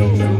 Thank.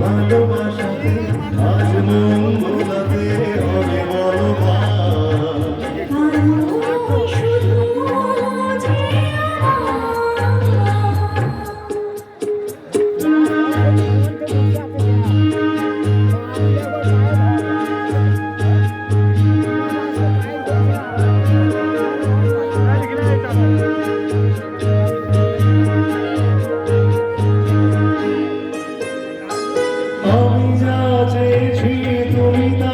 ভালোবাসাতে আজ মন হবে। আমি যা চেয়েছি তুমি তা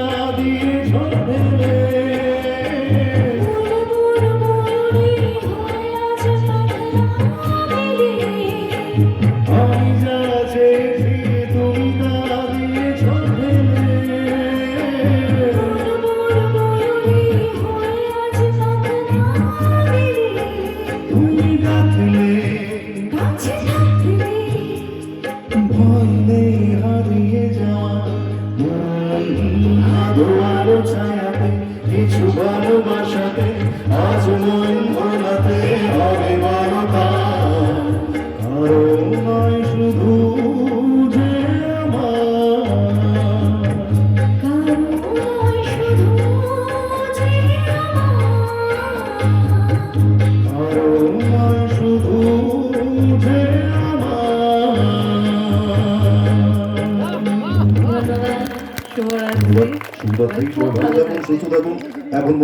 কান্দেই হারিয়ে যাওয়া তোমার ছায়াতে কিছু ভালোবাসাতে ভগবান সুন্দর থেকে ভালো থাকুন সুস্থ থাকুন এখন